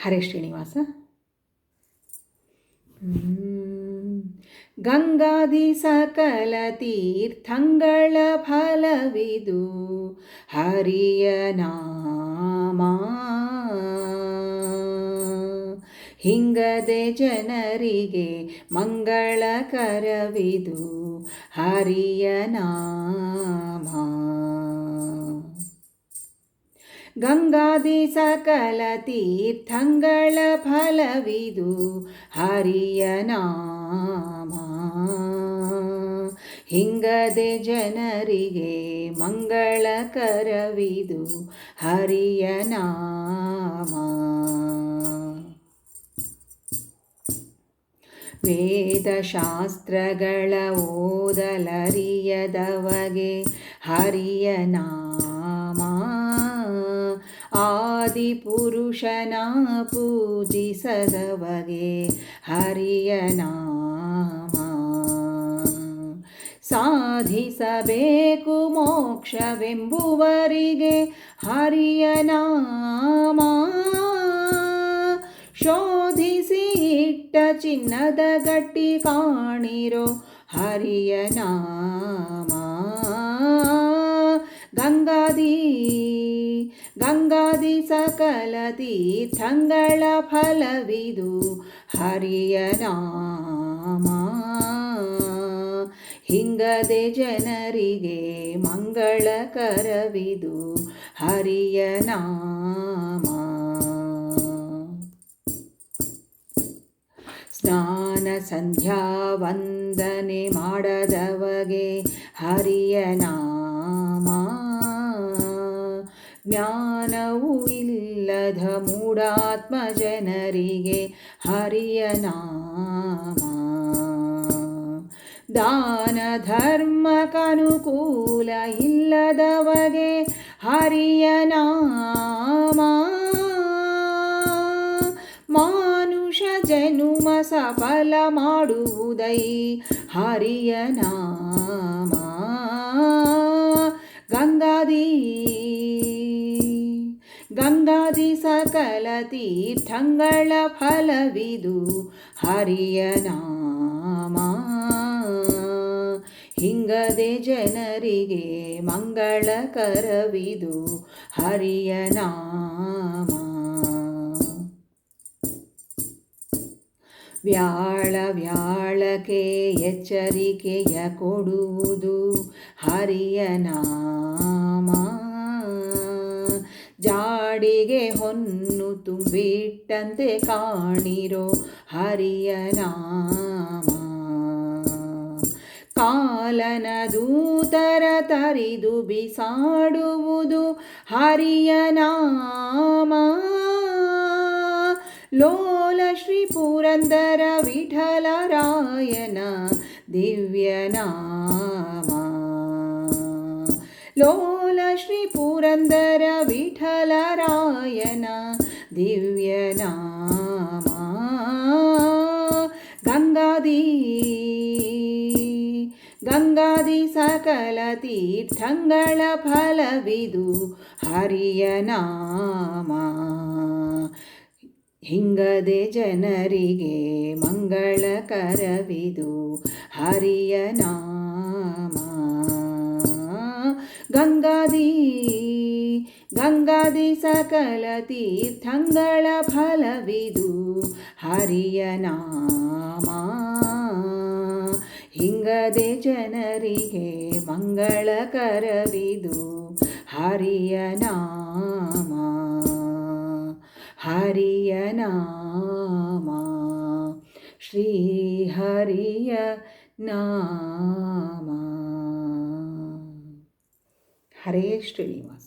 ಹರೇ ಶ್ರೀನಿವಾಸ. ಗಂಗಾದಿ ಸಕಲ ತೀರ್ಥಂಗಳ ಫಲವಿದು ಹರಿಯ ನಾಮ. ಹಿಂಗದೆ ಜನರಿಗೆ ಮಂಗಳಕರವಿದು ಹರಿಯ ನಾಮ. ಗಂಗಾದಿ ಸಕಲ ತೀರ್ಥಂಗಳ ಫಲವಿದು ಹರಿಯನಾಮ ಹಿಂಗದೆ ಜನರಿಗೆ ಮಂಗಳಕರವಿದು ಹರಿಯ ನಾಮ. ವೇದಶಾಸ್ತ್ರಗಳ ಓದಲರಿಯದವಗೆ ಹರಿಯ ನಾಮ. ಆದಿಪುರುಷನ ಪೂಜಿಸದವಗೆ ಹರಿಯನಾಮ ಸಾಧಿಸಬೇಕು ಮೋಕ್ಷವೆಂಬುವರಿಗೆ ಹರಿಯನಾಮ ಶೋಧಿಸಿ ಇಟ್ಟ ಚಿನ್ನದ ಗಟ್ಟಿ ಕಾಣಿರೋ ಹರಿಯ ನಾಮ. ಗಂಗಾದಿ ಸಕಲ ತೀರ್ಥಂಗಳ ಫಲವಿದು ಹರಿಯ ನಾಮ. ಹಿಂಗದೆ ಜನರಿಗೆ ಮಂಗಳಕರವಿದು ಹರಿಯ ನಾಮ. ಸ್ನಾನ ಸಂಧ್ಯಾ ವಂದನೆ ಮಾಡದವಗೆ ಹರಿಯ ನಾಮ. ಜ್ಞಾನವೂ ಇಲ್ಲದ ಮೂಢಾತ್ಮ ಜನರಿಗೆ ಹರಿಯ ದಾನ ಧರ್ಮಕ್ಕನುಕೂಲ ಇಲ್ಲದವಗೆ ಹರಿಯ ನಾಮ. ಮಾನುಷ ಜನುಮ ಸಫಲ ಮಾಡುವುದೈ ಹರಿಯ ನಾಮ. ಗಂಗಾದಿ ಗಂಗಾದಿ ಸಕಲ ತೀರ್ಥಂಗಳ ಫಲವಿದು ಹರಿಯ ನಾಮ. ಹಿಂಗದೆ ಜನರಿಗೆ ಮಂಗಳಕರವಿದು ಹರಿಯ ನಾಮ. ವ್ಯಾಳ ವ್ಯಾಳಕ್ಕೆ ಎಚ್ಚರಿಕೆಯ ಕೊಡುವುದು ಹರಿಯ ಜಾಡಿಗೆ ಹೊನ್ನು ತುಂಬಿಟ್ಟಂತೆ ಕಾಣಿರೋ ಹರಿಯ ನಾಮ. ಕಾಲನ ದೂತರ ತರಿದು ಬಿಸಾಡುವುದು ಹರಿಯ ನಾಮ. ಲೋಲ ಶ್ರೀ ಪುರಂದರ ವಿಠಲರಾಯನ ದಿವ್ಯ ನಾಮ. ಶ್ರೀ ಪುರಂದರ ವಿಠಲರಾಯನ ನಾಮ ಗಂಗಾದಿ ಗಂಗಾದಿ ಸಕಲ ತೀರ್ಥಂಗಳ ಫಲವಿದು ಹರಿಯ ನಾಮ. ಹಿಂಗದೆ ಜನರಿಗೆ ಮಂಗಳಕರವಿದು ಹರಿಯ ನಾಮ. ಗಂಗಾದಿ ಗಂಗಾದಿ ಸಕಲ ತೀರ್ಥಂಗಳ ಫಲವಿದು ಹರಿಯ ನಾಮ. ಹಿಂಗದೆ ಜನರಿಗೆ ಮಂಗಳಕರವಿದು ಹರಿಯ ನಾಮ. ಹರಿಯ ಶ್ರೀ ಹರಿಯ ನಾಮ. ಹರೇ ಶ್ರೀನಿವಾಸ